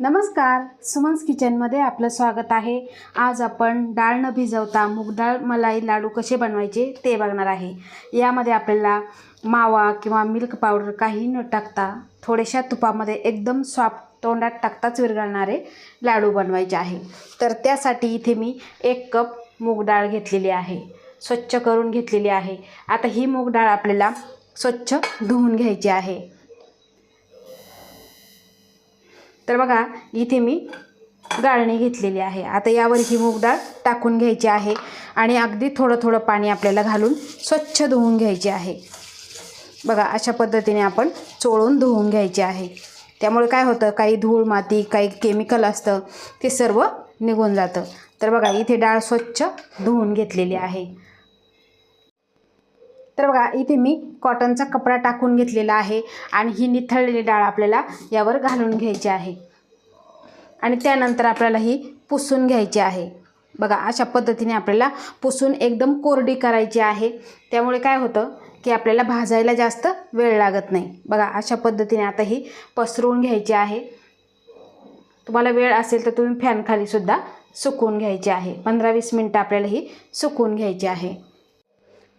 नमस्कार सुमन्स किचनमध्ये आपलं स्वागत आहे. आज आपण डाळ न भिजवता मूग डाळ मलाई लाडू कसे बनवायचे ते बघणार आहे. यामध्ये आपल्याला मावा किंवा मिल्क पावडर काही न टाकता थोड्याशा तुपामध्ये एकदम सॉफ्ट तोंडात टाकताच विरघळणारे लाडू बनवायचे आहे. तर त्यासाठी इथे मी एक कप मूग डाळ घेतलेली आहे. स्वच्छ करून घेतलेली आहे. आता ही मूग डाळ आपल्याला स्वच्छ धुवून घ्यायची आहे. तर बघा इथे मी गाळणी घेतलेली आहे. आता यावर ही मूग डाळ टाकून घ्यायची आहे आणि अगदी थोडं थोडं पाणी आपल्याला घालून स्वच्छ धुवून घ्यायचे आहे. बघा अशा पद्धतीने आपण चोळून धुवून घ्यायचे आहे. त्यामुळे काय होतं काही धूळ माती काही केमिकल असतं ते सर्व निघून जातं. तर बघा इथे डाळ स्वच्छ धुवून घेतलेली आहे. तर बघा इथे मी कॉटनचा कपडा टाकून घेतलेला आहे आणि ही निथळलेली डाळ आपल्याला यावर घालून घ्यायची आहे. आणि त्यानंतर आपल्याला ही पुसून घ्यायची आहे. बघा अशा पद्धतीने आपल्याला पुसून एकदम कोरडी करायची आहे. त्यामुळे काय होतं की आपल्याला भाजायला जास्त वेळ लागत नाही. बघा अशा पद्धतीने आता ही पसरवून घ्यायची आहे. तुम्हाला वेळ असेल तर तुम्ही फॅनखालीसुद्धा सुकवून घ्यायची आहे. पंधरा वीस मिनटं आपल्याला ही सुकवून घ्यायची आहे.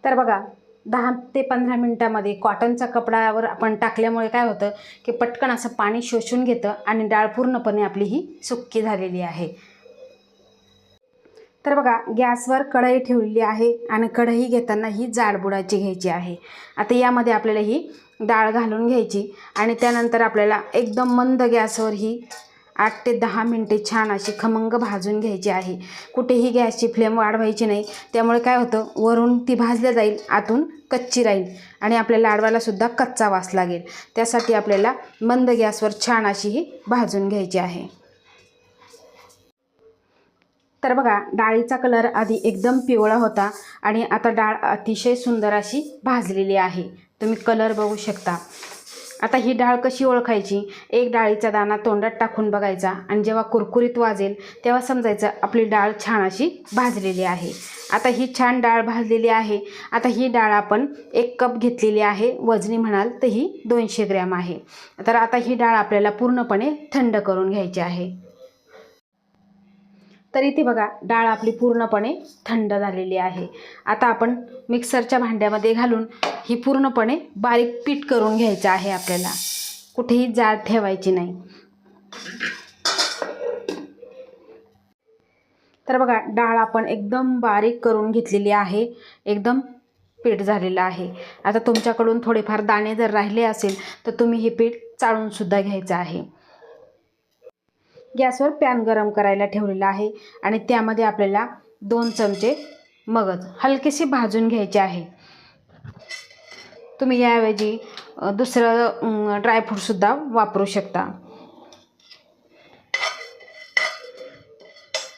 तर बघा दहा ते पंधरा मिनटामध्ये कॉटनचा कपड्यावर आपण टाकल्यामुळे काय होतं की पटकन असं पाणी शोषून घेतं आणि डाळ पूर्णपणे आपली ही सुक्की झालेली आहे. तर बघा गॅसवर कढई ठेवलेली आहे आणि कढई घेताना ही जाडबुडाची घ्यायची आहे. आता यामध्ये आपल्याला ही डाळ घालून घ्यायची आणि त्यानंतर आपल्याला एकदम मंद गॅसवर ही आठ ते दहा मिनटे छान अशी खमंग भाजून घ्यायची आहे. कुठेही गॅसची फ्लेम वाढवायची नाही. त्यामुळे काय होतं? वरून ती भाजल्या जाईल आतून कच्ची राहील आणि आपल्या लाडवालासुद्धा कच्चा वास लागेल. त्यासाठी आपल्याला मंद गॅसवर छान अशी ही भाजून घ्यायची आहे. तर बघा डाळीचा कलर आधी एकदम पिवळा होता आणि आता डाळ अतिशय सुंदर अशी भाजलेली आहे. तुम्ही कलर बघू शकता. आता ही डाळ कशी ओळखायची? एक डाळीचा दाणा तोंडात टाकून बघायचा आणि जेव्हा कुरकुरीत वाजेल तेव्हा समजायचं आपली डाळ छान अशी भाजलेली आहे. आता ही छान डाळ भाजलेली आहे. आता ही डाळ आपण एक कप घेतलेली आहे. वजनी म्हणाल तर ही दोनशे ग्रॅम आहे. तर आता ही डाळ आपल्याला पूर्णपणे थंड करून घ्यायची आहे. तर इथे बघा डाळ आपली पूर्णपणे थंड झालेली आहे. आता आपण मिक्सरच्या भांड्यामध्ये घालून ही पूर्णपणे बारीक पीठ करून घ्यायचं आहे आपल्याला. कुठेही जाड ठेवायची नाही. तर बघा डाळ आपण एकदम बारीक करून घेतलेली आहे. एकदम पीठ झालेलं आहे. आता तुमच्याकडून थोडेफार दाणे जर राहिले असेल तर तुम्ही हे पीठ चाळूनसुद्धा घ्यायचं आहे. गॅसवर पॅन गरम करायला ठेवलेला आहे आणि त्यामध्ये आपल्याला दोन चमचे मगज हलकेसे भाजून घ्यायचे आहे. तुम्ही याऐवजी दुसरं ड्रायफ्रूटसुद्धा वापरू शकता.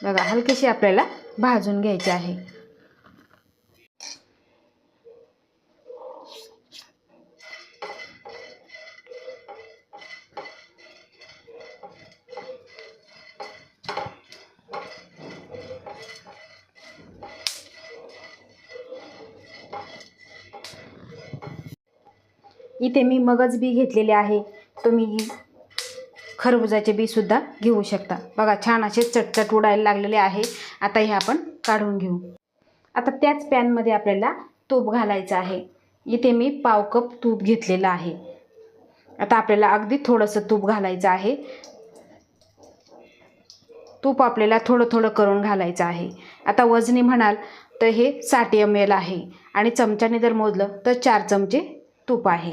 बघा हलकेशी आपल्याला भाजून घ्यायचे आहे. इथे मी मगज बी घेतलेले आहे. तुम्ही खरबुजाचे बीसुद्धा घेऊ शकता. बघा छान असे चटचट उडायला लागलेले आहे. आता हे आपण काढून घेऊ. आता त्याच पॅनमध्ये आपल्याला तूप घालायचं आहे. इथे मी पाव कप तूप घेतलेलं आहे. आता आपल्याला अगदी थोडंसं तूप घालायचं आहे. तूप आपल्याला थोडं थोडं करून घालायचं आहे. आता वजनी म्हणाल तर हे साठ एम एल आहे. आणि चमच्याने जर मोजलं तर चार चमचे तूप आहे.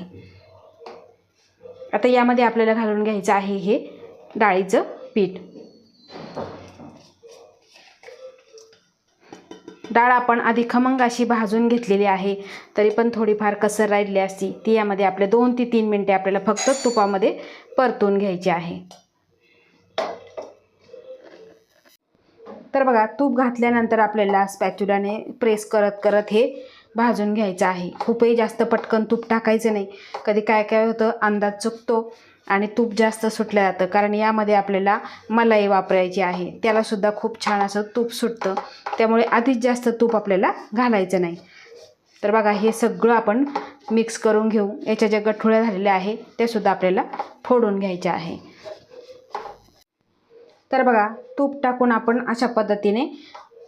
आता यामध्ये आपल्याला घालून घ्यायचं आहे हे डाळीचं पीठ. डाळ आपण आधी खमंग अशी भाजून घेतलेली आहे तरी पण थोडीफार कसर राहिली असती ती यामध्ये आपल्या दोन ते तीन मिनटे आपल्याला फक्त तुपामध्ये परतून घ्यायची आहे. तर बघा तूप घातल्यानंतर आपल्याला स्पॅच्युलाने प्रेस करत करत हे भाजून घ्यायचं आहे. खूपही जास्त पटकन तूप टाकायचं नाही. कधी काय काय होतं अंदाज चुकतो आणि तूप जास्त सुटलं जातं. कारण यामध्ये आपल्याला मलाई वापरायची आहे. त्यालासुद्धा खूप छान असं तूप सुटतं. त्यामुळे आधीच जास्त तूप आपल्याला घालायचं नाही. तर बघा हे सगळं आपण मिक्स करून घेऊ. याच्या ज्या गठुळ्या झालेल्या आहे त्यासुद्धा आपल्याला फोडून घ्यायच्या आहे. तर बघा तूप टाकून आपण अशा पद्धतीने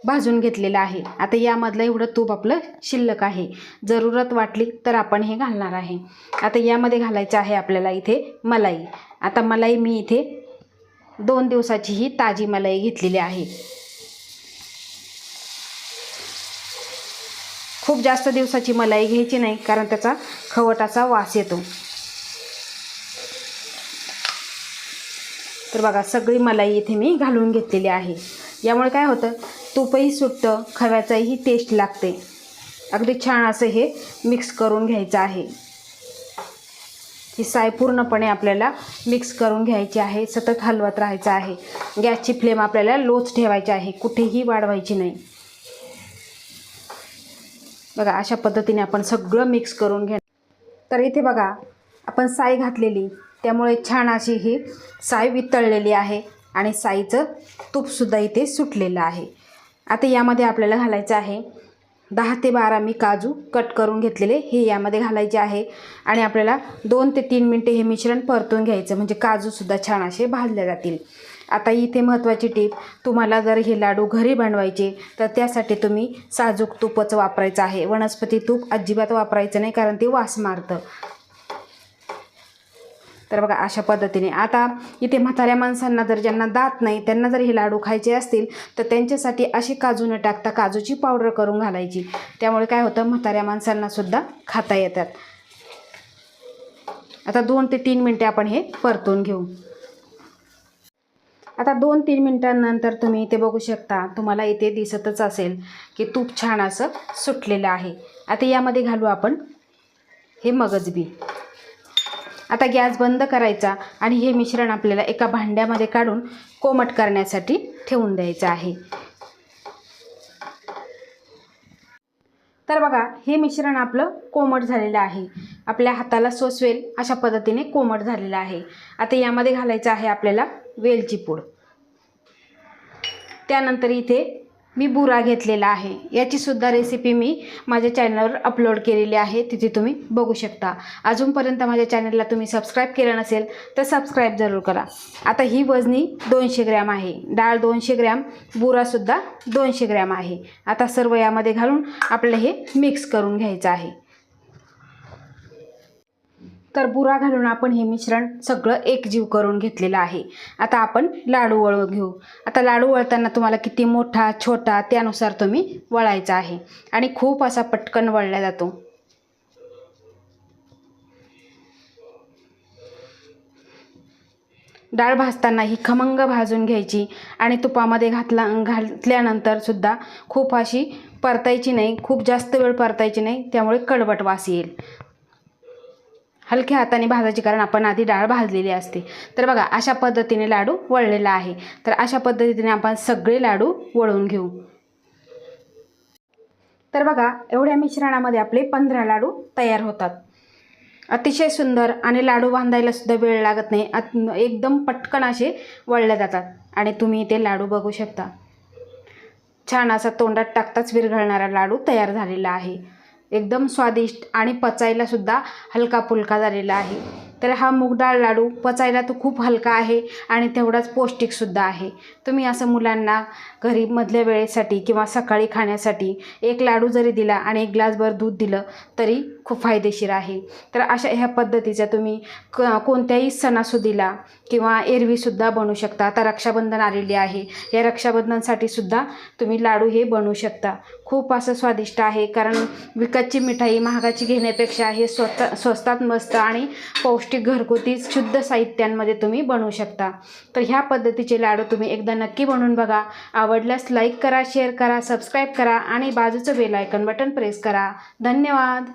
भाजून घेतलेलं आहे. आता यामधलं एवढं तूप आपलं शिल्लक आहे. जरूरत वाटली तर आपण हे घालणार आहे. आता यामध्ये घालायचं आहे आपल्याला इथे मलाई. आता मलाई मी इथे दोन दिवसाची ही ताजी मलाई घेतलेली आहे. खूप जास्त दिवसाची मलाई घ्यायची नाही कारण त्याचा खवटाचा वास येतो. तर बघा सगळी मलाई इथे मी घालून घेतलेली आहे. यामुळे काय होतं? तूपही सुटतं खव्याचाही टेस्ट लागते. अगदी छान असं हे मिक्स करून घ्यायचं आहे. ही साय पूर्णपणे आपल्याला मिक्स करून घ्यायची आहे सतत हलवत राहायचं आहे. गॅसची फ्लेम आपल्याला लोच ठेवायची आहे कुठेही वाढवायची नाही. बघा अशा पद्धतीने आपण सगळं मिक्स करून घ्या तर इथे बघा आपण साय घातलेली. त्यामुळे छान अशी ही साय वितळलेली आहे आणि साईचं तूपसुद्धा इथे सुटलेलं आहे. आता यामध्ये आपल्याला घालायचं आहे दहा ते बारा मी काजू कट करून घेतलेले हे यामध्ये घालायचे आहे. आणि आपल्याला दोन ते तीन मिनटे हे मिश्रण परतून घ्यायचं म्हणजे काजूसुद्धा छान असे भाजले जातील. आता इथे महत्त्वाची टीप तुम्हाला जर हे लाडू घरी बनवायचे तर त्यासाठी तुम्ही साजूक तूपच वापरायचं आहे. वनस्पती तूप अजिबात वापरायचं नाही कारण ते वास मारतं. तर बघा अशा पद्धतीने. आता इथे म्हाताऱ्या माणसांना जर ज्यांना दात नाही त्यांना जर हे लाडू खायचे असतील तर त्यांच्यासाठी अशी काजू न टाकता काजूची पावडर करून घालायची. त्यामुळे काय होतं म्हाताऱ्या माणसांनासुद्धा खाता येतात. आता दोन ते तीन मिनटे आपण हे परतून घेऊ. आता दोन तीन मिनटांनंतर तुम्ही इथे बघू शकता तुम्हाला इथे दिसतच असेल की तूप छान असं सुटलेलं आहे. आता यामध्ये घालू आपण हे मगज बी आता गॅस बंद करायचा आणि हे मिश्रण आपल्याला एका भांड्यामध्ये काढून कोमट करण्यासाठी ठेवून द्यायचं आहे. तर बघा हे मिश्रण आपलं कोमट झालेलं आहे. आपल्या हाताला सोसवेल अशा पद्धतीने कोमट झालेलं आहे. आता यामध्ये घालायचं आहे आपल्याला वेलची पूड. त्यानंतर इथे मी बुरा घेतलेला आहे. याचीसुद्धा रेसिपी मी माझ्या चॅनलवर अपलोड केलेली आहे. तिथे तुम्ही बघू शकता. अजूनपर्यंत माझ्या चॅनलला तुम्ही सबस्क्राईब केलं नसेल तर सबस्क्राईब जरूर करा. आता ही वजनी दोनशे ग्रॅम आहे. डाळ दोनशे ग्रॅम बुरासुद्धा दोनशे ग्रॅम आहे. आता सर्व यामध्ये घालून आपल्याला हे मिक्स करून घ्यायचं आहे. तर बुरा घालून आपण हे मिश्रण सगळं एकजीव करून घेतलेलं आहे. आता आपण लाडू वळू घेऊ. आता लाडू वळताना तुम्हाला किती मोठा छोटा त्यानुसार तुम्ही वळायचा आहे. आणि खूप असा पटकन वळला जातो. डाळ भाजताना ही खमंग भाजून घ्यायची आणि तुपामध्ये घातला घातल्यानंतर सुद्धा खूप अशी परतायची नाही खूप जास्त वेळ परतायची नाही त्यामुळे कडवट वास येईल. हलक्या हाताने भाजायची कारण आपण आधी डाळ भाजलेली असते. तर बघा अशा पद्धतीने लाडू वळलेला आहे. तर अशा पद्धतीने आपण सगळे लाडू वळून घेऊ. तर बघा एवढ्या मिश्रणामध्ये आपले पंधरा लाडू तयार होतात. अतिशय सुंदर आणि लाडू बांधायला सुद्धा वेळ लागत नाही. एकदम पटकन असे वळले जातात. आणि तुम्ही ते लाडू बघू शकता. छान असा तोंडात टाकताच विरघळणारा लाडू तयार झालेला आहे. एकदम स्वादिष्ट आणि पचायला सुद्धा हलका फुलका झालेला आहे. तर हा मूगडाळ लाडू पचायला तो खूप हलका आहे आणि तेवढाच पौष्टिकसुद्धा आहे. तुम्ही असं मुलांना घरी मधल्या वेळेसाठी किंवा सकाळी खाण्यासाठी एक लाडू जरी दिला आणि एक ग्लासभर दूध दिलं तरी खूप फायदेशीर आहे. तर अशा ह्या पद्धतीचा तुम्ही क कोणत्याही सणासुदीला किंवा एरवीसुद्धा बनवू शकता. आता रक्षाबंधन आलेली आहे. या रक्षाबंधनसाठी सुद्धा तुम्ही लाडू हे बनवू शकता. खूप असं स्वादिष्ट आहे. कारण विकतची मिठाई महागाची घेण्यापेक्षा हे स्वतः स्वस्तात मस्त आणि पौष्टिक घरगुती शुद्ध साहित्यांमध्ये तुम्ही बनवू शकता. तर ह्या पद्धतीचे लाडू तुम्ही एकदा नक्की बनवून बघा. आवडल्यास लाईक करा शेअर करा सबस्क्राईब करा आणि बाजूचं बेल आयकन बटन प्रेस करा. धन्यवाद!